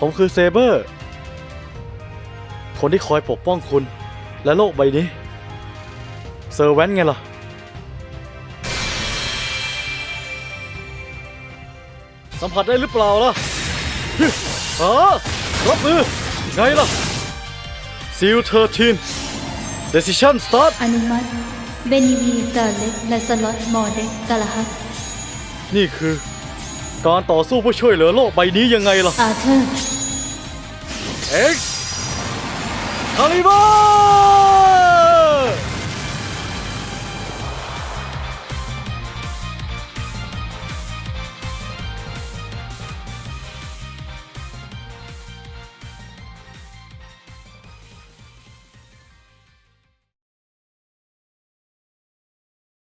ผมคือเซเบอร์ คนที่คอยปกป้องคุณ และโลกใบนี้ เซอร์แวนไงล่ะ สัมผัสได้หรือเปล่าล่ะฮึอ๋อรับมือ ไงล่ะซิลเทอร์ทีน Decision Start อนุมัติเบนิวีกาเล็กและสล็อตมอร์เด็กกาลาฮัตนี่คือ การต่อสู้เพื่อช่วยเหลือโลกใบนี้ยังไงล่ะอาเธอร์ X คาลิบา